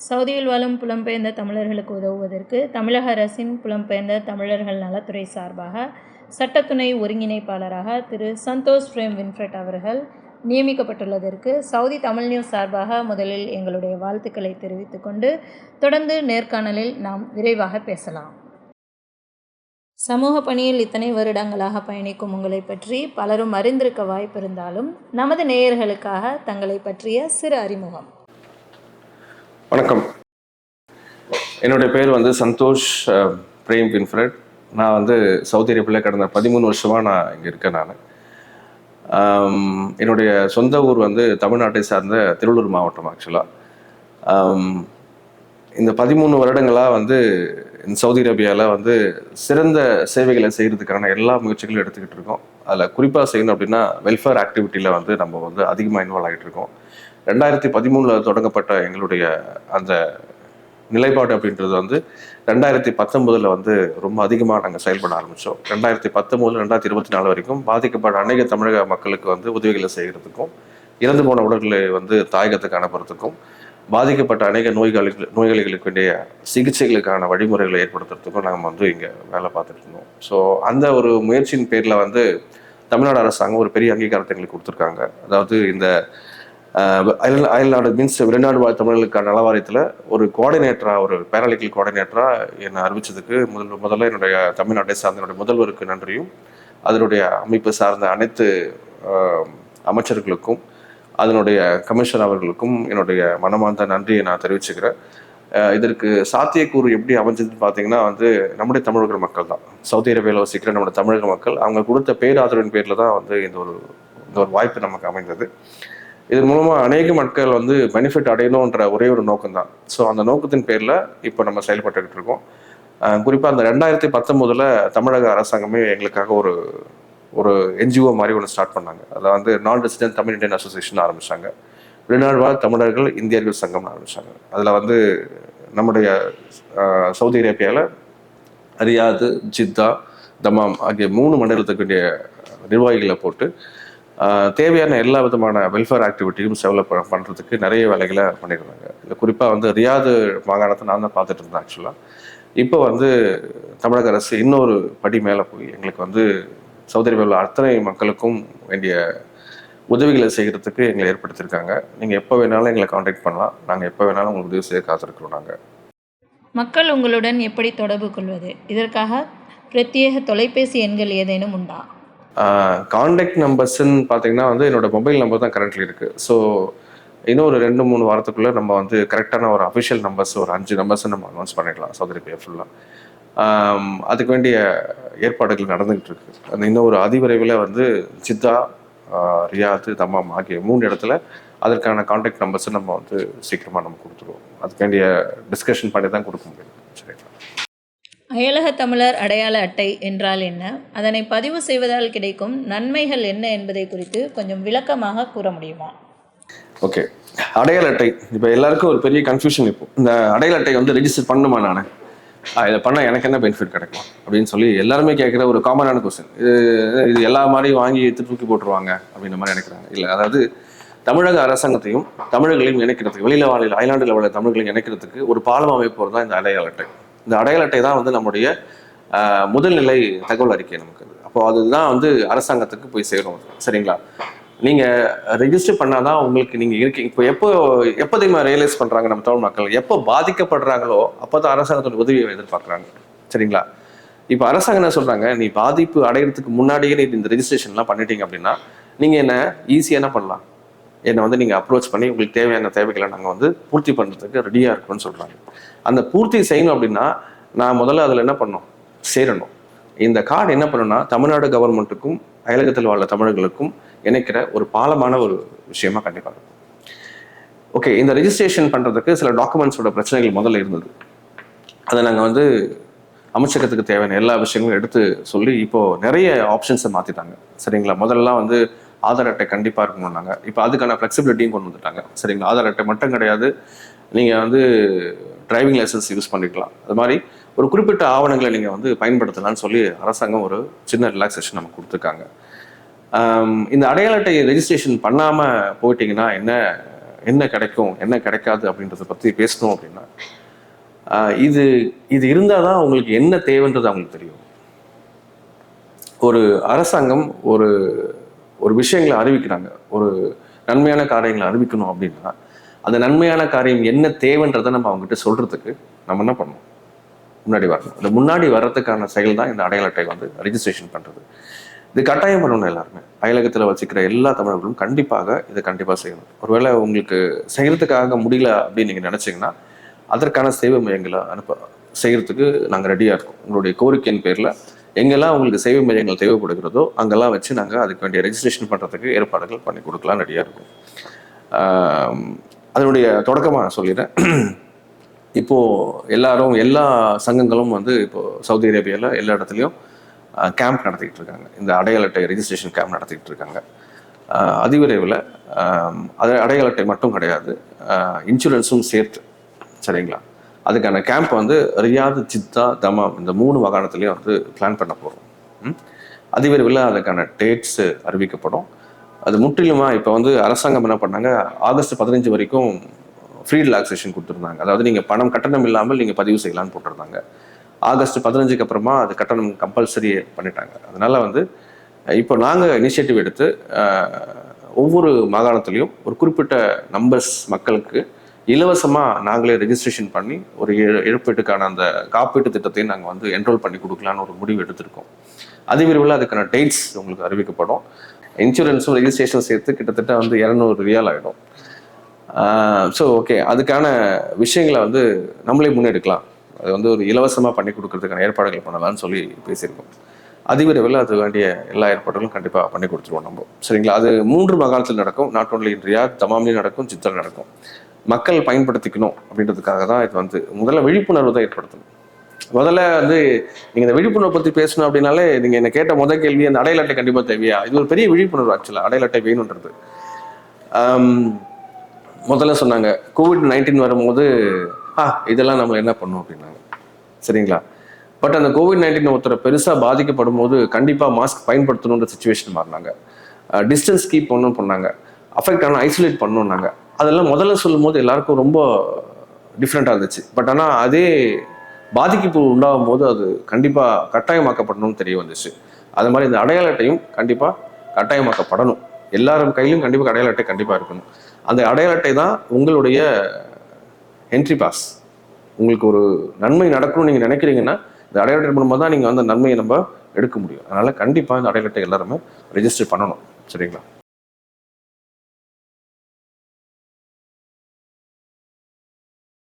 சவுதியில் வாழும் புலம்பெயர்ந்த தமிழர்களுக்கு உதவுவதற்கு தமிழக அரசின் புலம்பெயர்ந்த தமிழர்கள் நலத்துறை சார்பாக சட்டத்துணை ஒருங்கிணைப்பாளராக திரு சந்தோஷ் பிரேம் வின்ஃப்ரெட் அவர்கள் நியமிக்கப்பட்டுள்ளதற்கு சவுதி தமிழ் நியூஸ் சார்பாக முதலில் எங்களுடைய வாழ்த்துக்களை தெரிவித்துக்கொண்டு தொடர்ந்து நேர்காணலில் நாம் விரைவாக பேசலாம். சமூக பணியில் இத்தனை வருடங்களாக பயணிக்கும் உங்களை பற்றி பலரும் அறிந்திருக்க வாய்ப்பிருந்தாலும் நமது நேயர்களுக்காக தங்களை பற்றிய சிறு அறிமுகம். வணக்கம். என்னுடைய பேர் வந்து சந்தோஷ் பிரேம் வின்ஃப்ரெட். நான் வந்து சவுதி அரேபியாவில் கடந்த பதிமூணு வருஷமாக நான் இங்கே இருக்கேன் நான். என்னுடைய சொந்த ஊர் வந்து தமிழ்நாட்டை சார்ந்த திருவள்ளூர் மாவட்டம் ஆக்சுவலாக இந்த பதிமூணு வருடங்களாக வந்து இந்த சவுதி அரேபியாவில் வந்து சிறந்த சேவைகளை செய்கிறதுக்கான எல்லா முயற்சிகளும் எடுத்துக்கிட்டு இருக்கோம். அதில் குறிப்பாக செய்யணும் அப்படின்னா வெல்ஃபேர் ஆக்டிவிட்டியில் வந்து நம்ம வந்து அதிகமாக இன்வால்வ் ஆகிட்டு இருக்கோம். ரெண்டாயிரத்தி பதிமூணில் தொடங்கப்பட்ட எங்களுடைய அந்த நிலைப்பாடு அப்படின்றது வந்து ரெண்டாயிரத்தி பத்தொன்பதில் வந்து ரொம்ப அதிகமாக நாங்கள் செயல்பட ஆரம்பித்தோம் ரெண்டாயிரத்தி பத்தொம்போது ரெண்டாயிரத்தி இருபத்தி நாலு வரைக்கும் பாதிக்கப்பட்ட அநேக தமிழக மக்களுக்கு வந்து உதவிகளை செய்கிறதுக்கும் இறந்து போன உடல்களை வந்து தாயகத்துக்கு அனுப்புறதுக்கும் பாதிக்கப்பட்ட அநேக நோய்களுக்கு நோயாளிகளுக்கு வேண்டிய சிகிச்சைகளுக்கான வழிமுறைகளை ஏற்படுத்துறதுக்கும் நாங்கள் வந்து இங்கே வேலை பார்த்துட்டு இருந்தோம். ஸோ அந்த ஒரு முயற்சியின் பேரில் வந்து தமிழ்நாடு அரசாங்கம் ஒரு பெரிய அங்கீகாரத்தை எங்களுக்கு கொடுத்துருக்காங்க. அதாவது இந்த அயல் அயல்நாடு மீன்ஸ் வெளிநாடு வாழ் தமிழர்களுக்கான நலவாரியத்தில் ஒரு கோஆர்டினேட்டராக ஒரு பேராலிக்கல் கோஆர்டினேட்டராக என்னை அறிவித்ததுக்கு முதல் முதல்ல என்னுடைய தமிழ்நாட்டை சார்ந்த என்னுடைய முதல்வருக்கு நன்றியும் அதனுடைய அமைப்பு சார்ந்த அனைத்து அமைச்சர்களுக்கும் அதனுடைய கமிஷன் அவர்களுக்கும் என்னுடைய மனமார்ந்த நன்றியை நான் தெரிவிச்சுக்கிறேன். இதற்கு சாத்தியக்கூறு எப்படி அமைஞ்சதுன்னு பார்த்தீங்கன்னா வந்து நம்முடைய தமிழக மக்கள் தான். சவுதி அரேபியாவில் வசிக்கிற நம்முடைய தமிழக மக்கள் அவங்க கொடுத்த பேராதரவின் பேரில் தான் வந்து இந்த ஒரு இந்த ஒரு வாய்ப்பு நமக்கு அமைந்தது. இதன் மூலமாக அநேக மக்கள் வந்து பெனிஃபிட் அடையணுன்ற ஒரே ஒரு நோக்கம் தான் ஸோ அந்த நோக்கத்தின் பேரில் இப்போ நம்ம செயல்பட்டுக்கிட்டு இருக்கோம். குறிப்பாக அந்த ரெண்டாயிரத்தி பத்தொம்போதில் தமிழக அரசாங்கமே எங்களுக்காக ஒரு ஒரு என்ஜிஓ மாதிரி ஒன்று ஸ்டார்ட் பண்ணாங்க. அதில் வந்து நான் ரெசிடென்ட் தமிழ் இந்தியன் அசோசியேஷன் ஆரம்பிச்சாங்க. வெளிநாடுவாழ் தமிழர்கள் இந்தியர்கள் சங்கம் ஆரம்பிச்சாங்க. அதில் வந்து நம்முடைய சவுதி அரேபியாவில் ரியாது ஜித்தா தமாம் ஆகிய மூணு மண்டலத்துக்குரிய நிர்வாகிகளை போட்டு தேவையான எல்லா விதமான வெல்ஃபேர் ஆக்டிவிட்டியும் டெவலப் பண்ணுறதுக்கு நிறைய வேலைகளை பண்ணியிருந்தாங்க இல்லை குறிப்பாக வந்து ரியாது மாகாணத்தை நான் தான் பார்த்துட்டு இருந்தேன் ஆக்சுவலாக இப்போ வந்து தமிழக அரசு இன்னொரு படி மேலே போய் எங்களுக்கு வந்து சவுதி அரேபியாவில் அத்தனை மக்களுக்கும் வேண்டிய உதவிகளை செய்கிறதுக்கு எங்களை ஏற்படுத்தியிருக்காங்க. நீங்கள் எப்போ வேணாலும் எங்களை காண்டாக்ட் பண்ணலாம். நாங்கள் எப்போ வேணாலும் உங்களுக்கு உதவி செய்ய காத்திருக்கிறோம் நாங்கள் மக்கள் உங்களுடன் எப்படி தொடர்பு கொள்வது? இதற்காக பிரத்யேக தொலைபேசி எண்கள் ஏதேனும் உண்டா? காண்டாக்ட் நம்பர்ஸ்ன்னு பார்த்தீங்கன்னா வந்து என்னோட மொபைல் நம்பர் தான் கரண்ட்லி இருக்குது ஸோ இன்னும் ஒரு ரெண்டு மூணு வாரத்துக்குள்ளே நம்ம வந்து கரெக்டான ஒரு அஃபிஷியல் நம்பர்ஸ் ஒரு அஞ்சு நம்பர்ஸ் நம்ம அனௌன்ஸ் பண்ணிடலாம் சௌதரி பே ஃபுல்லாக அதுக்கு வேண்டிய ஏற்பாடுகள் நடந்துகிட்டு இருக்கு. அந்த இன்னும் ஒரு அதிவிரைவில் வந்து ஜித்தா ரியாத்து தமாம் ஆகிய மூணு இடத்துல அதற்கான காண்டாக்ட் நம்பர்ஸை நம்ம வந்து சீக்கிரமாக நம்ம கொடுத்துருவோம். அதுக்கு வேண்டிய டிஸ்கஷன் பண்ணி தான் கொடுக்க முடியும். சரிங்களா? அயலக தமிழர் அடையாள அட்டை என்றால் என்ன? அதனை பதிவு செய்வதால் கிடைக்கும் நன்மைகள் என்ன என்பதை குறித்து கொஞ்சம் விளக்கமாக கூற முடியுமா? ஓகே. அடையாள அட்டை. இப்போ எல்லாருக்கும் ஒரு பெரிய கன்ஃபியூஷன் இப்போ. இந்த அடையாள அட்டை வந்து ரெஜிஸ்டர் பண்ணணுமா நான்? இதை பண்ணால் எனக்கு என்ன பெனிஃபிட் கிடைக்கும்? அப்படின்னு சொல்லி எல்லாருமே கேட்குற ஒரு காமனான கொஸ்டின் இது இது எல்லா மாதிரியும் வாங்கி எடுத்து தூக்கி போட்டுருவாங்க அப்படின்ற மாதிரி நினைக்கிறாங்க. இல்லை அதாவது தமிழக அரசாங்கத்தையும் தமிழர்களையும் இணைக்கிறதுக்கு வெளியில வாழ அயலாண்டில் உள்ள தமிழர்களையும் இணைக்கிறதுக்கு ஒரு பாலம் அமைப்பு தான் இந்த அடையாள அட்டை. இந்த அடையாள அட்டை தான் வந்து நம்முடைய முதல்நிலை தகவல் அறிக்கை நமக்கு. அப்போ அதுதான் வந்து அரசாங்கத்துக்கு போய் சேரும். சரிங்களா? நீங்கள் ரெஜிஸ்டர் பண்ணாதான் உங்களுக்கு நீங்கள் இருக்கீங்க. இப்போ எப்போ எப்போ தெரியுமா ரியலைஸ் பண்ணுறாங்க நம்ம தமிழ் மக்கள்? எப்போ பாதிக்கப்படுறாங்களோ அப்போ தான் அரசாங்கத்தோட உதவியை எதிர்பார்க்குறாங்க. சரிங்களா? இப்போ அரசாங்கம் என்ன சொல்கிறாங்க நீ பாதிப்பு அடையிறதுக்கு முன்னாடியே நீ இந்த ரெஜிஸ்ட்ரேஷன்லாம் பண்ணிட்டீங்க அப்படின்னா நீங்கள் என்ன ஈஸியாக என்ன பண்ணலாம்? என்னை வந்து நீங்கள் அப்ரோச் பண்ணி உங்களுக்கு தேவையான தேவைகளை நாங்கள் வந்து பூர்த்தி பண்ணுறதுக்கு ரெடியாக இருக்கோம்னு சொல்கிறாங்க அந்த பூர்த்தி செய்யணும் அப்படின்னா நான் முதல்ல அதில் என்ன பண்ணோம் சேரணும். இந்த கார்டு என்ன பண்ணுன்னா தமிழ்நாடு கவர்மெண்ட்டுக்கும் அயலகத்தில் வாழ தமிழர்களுக்கும் இணைக்கிற ஒரு பாலமான ஒரு விஷயமா கண்டிப்பாக இருக்கும். ஓகே இந்த ரெஜிஸ்ட்ரேஷன் பண்ணுறதுக்கு சில டாக்குமெண்ட்ஸோட பிரச்சனைகள் முதல்ல இருந்தது. அதை நாங்கள் வந்து அமைச்சகத்துக்கு தேவையான எல்லா விஷயங்களும் எடுத்து சொல்லி இப்போ நிறைய ஆப்ஷன்ஸை மாற்றிட்டாங்க சரிங்களா? முதல்லலாம் வந்து ஆதார் அட்டை கண்டிப்பாக இருக்கணும்னாங்க இப்போ அதுக்கான ஃப்ளெக்சிபிலிட்டியும் கொண்டு வந்துட்டாங்க. சரிங்களா? ஆதார் அட்டை மட்டும் கிடையாது. நீங்கள் வந்து டிரைவிங் லைசன்ஸ் யூஸ் பண்ணிக்கலாம். அது மாதிரி ஒரு குறிப்பிட்ட ஆவணங்களை நீங்கள் வந்து பயன்படுத்தலாம்னு சொல்லி அரசாங்கம் ஒரு சின்ன ரிலாக்ஸேஷன் நமக்கு கொடுத்துருக்காங்க. இந்த அடையாள அட்டை ரெஜிஸ்ட்ரேஷன் பண்ணாமல் போயிட்டீங்கன்னா என்ன என்ன கிடைக்கும் என்ன கிடைக்காது அப்படின்றத பற்றி பேசணும் அப்படின்னா இது இது இருந்தால் தான் உங்களுக்கு என்ன தேவைன்றது அவங்களுக்கு தெரியும். ஒரு அரசாங்கம் ஒரு ஒரு விஷயங்களை அறிவிக்கிறாங்க. ஒரு நன்மையான காரியங்களை அறிவிக்கணும் அப்படின்னா அந்த நன்மையான காரியம் என்ன தேவைன்றதை நம்ம அவங்ககிட்ட சொல்றதுக்கு நம்ம என்ன பண்ணணும்? முன்னாடி வரணும். இந்த முன்னாடி வர்றதுக்கான செயல் தான் இந்த அடையாள அட்டை வந்து ரிஜிஸ்ட்ரேஷன் பண்றது. இது கட்டாயம் பண்ணணும் எல்லாருமே. அயலகத்தில் வச்சுக்கிற எல்லா தமிழர்களும் கண்டிப்பாக இதை கண்டிப்பாக செய்யணும். ஒருவேளை உங்களுக்கு செய்கிறதுக்காக முடியல அப்படின்னு நீங்கள் நினச்சிங்கன்னா அதற்கான சேவை மையங்களை அனுப்ப செய்கிறதுக்கு நாங்கள் ரெடியாக இருக்கோம். உங்களுடைய கோரிக்கையின் பேரில் எங்கெல்லாம் உங்களுக்கு சேவை மையங்கள் தேவைப்படுகிறதோ அங்கெல்லாம் வச்சு நாங்கள் அதுக்கு வேண்டிய ரெஜிஸ்ட்ரேஷன் பண்ணுறதுக்கு ஏற்பாடுகள் பண்ணி கொடுக்கலாம் ரெடியாக இருக்கும். அதனுடைய தொடக்கமாக நான் சொல்லிடுறேன். இப்போது எல்லாரும் எல்லா சங்கங்களும் வந்து இப்போது சவுதி அரேபியாவில் எல்லா இடத்துலையும் கேம்ப் நடத்திக்கிட்டு இருக்காங்க. இந்த அடையாள அட்டை ரெஜிஸ்ட்ரேஷன் கேம்ப் நடத்திக்கிட்டு இருக்காங்க. அதிவிரைவில் அது அடையாள அட்டை மட்டும் கிடையாது. இன்சூரன்ஸும் சேர்த்து சரிங்களா? அதுக்கான கேம்ப் வந்து ரியாத் ஜித்தா தமாம் இந்த மூணு மாகாணத்துலேயும் வந்து பிளான் பண்ண போகிறோம் அதிவிரைவில் அதுக்கான டேட்ஸ் அறிவிக்கப்படும். அது முற்றிலுமாக இப்போ வந்து அரசாங்கம் என்ன பண்ணாங்க? ஆகஸ்ட் பதினஞ்சு வரைக்கும் ஃப்ரீ ரிலாக்ஸேஷன் கொடுத்துருந்தாங்க. அதாவது நீங்கள் பணம் கட்டணம் இல்லாமல் நீங்கள் பதிவு செய்யலாம்னு போட்டிருந்தாங்க. ஆகஸ்ட் பதினஞ்சுக்கு அப்புறமா அது கட்டணம் கம்பல்சரி பண்ணிட்டாங்க. அதனால வந்து இப்போ நாங்கள் இனிஷியேட்டிவ் எடுத்து ஒவ்வொரு மாகாணத்துலேயும் ஒரு குறிப்பிட்ட நம்பர்ஸ் மக்களுக்கு இலவசமாக நாங்களே ரெஜிஸ்ட்ரேஷன் பண்ணி ஒரு இழப்பீட்டுக்கான அந்த காப்பீட்டு திட்டத்தையும் நாங்கள் வந்து என்ரோல் பண்ணி கொடுக்கலான்னு ஒரு முடிவு எடுத்திருக்கோம். அதிவிரைவில் அதுக்கான டேட்ஸ் உங்களுக்கு அறிவிக்கப்படும். இன்சூரன்ஸும் ரெஜிஸ்ட்ரேஷன் சேர்த்து கிட்டத்தட்ட வந்து இரநூறு ரியால் ஆகிடும் ஸோ ஓகே அதுக்கான விஷயங்களை வந்து நம்மளே முன்னெடுக்கலாம். அது வந்து ஒரு இலவசமாக பண்ணி கொடுக்கறதுக்கான ஏற்பாடுகள் பண்ணலாம்னு சொல்லி பேசியிருக்கோம். அதிவிரைவில் அது வேண்டிய எல்லா ஏற்பாடுகளும் கண்டிப்பாக பண்ணி கொடுத்துருவோம் நம்ம. சரிங்களா? அது மூன்று மாகாணத்தில் நடக்கும். நாட் ஒன்லி இன் ரியாத் நடக்கும் சித்தல் நடக்கும். மக்கள் பயன்படுத்திக்கணும் அப்படின்றதுக்காக தான் இது வந்து முதல்ல விழிப்புணர்வு தான் ஏற்படுத்தணும். முதல்ல வந்து நீங்கள் இந்த விழிப்புணர்வு பற்றி பேசணும் அப்படின்னாலே நீங்கள் என்ன கேட்ட முதல் கேள்வி அந்த அடையாள அட்டை தேவையா? இது ஒரு பெரிய விழிப்புணர்வு ஆக்சுவலாக அடையாள அட்டை வேணுன்றது முதல்ல சொன்னாங்க கோவிட் நைன்டீன் வரும்போது ஆ இதெல்லாம் நம்ம என்ன பண்ணோம் அப்படின்னாங்க. சரிங்களா? பட் அந்த கோவிட் நைன்டீன் ஒருத்தரை பெருசாக பாதிக்கப்படும் போது கண்டிப்பாக மாஸ்க் பயன்படுத்தணுன்ற சுச்சுவேஷன் மாறினாங்க. டிஸ்டன்ஸ் கீப் பண்ணணும் பண்ணாங்க. அஃபெக்ட் ஆனால் ஐசோலேட் பண்ணோம்னாங்க அதெல்லாம் முதல்ல சொல்லும் போது எல்லாருக்கும் ரொம்ப டிஃப்ரெண்ட்டாக இருந்துச்சு. பட் ஆனால் அதே பாதிப்பு உண்டாகும் போது அது கண்டிப்பாக கட்டாயமாக்கப்படணும்னு தெரிய வந்துச்சு. அது மாதிரி இந்த அடையாள அட்டையும் கண்டிப்பாக கட்டாயமாக்கப்படணும். எல்லாரும் கையிலும் கண்டிப்பாக அடையாள அட்டை கண்டிப்பாக இருக்கணும். அந்த அடையாள அட்டை தான் உங்களுடைய என்ட்ரி பாஸ் உங்களுக்கு ஒரு நன்மை நடக்கணும்னு நீங்கள் நினைக்கிறீங்கன்னா இந்த அடையாள அட்டை மூலமாக தான் நீங்கள் வந்து அந்த நன்மையை நம்ம எடுக்க முடியும். அதனால் கண்டிப்பாக இந்த அடையாள அட்டை எல்லாருமே ரெஜிஸ்டர் பண்ணணும். சரிங்களா?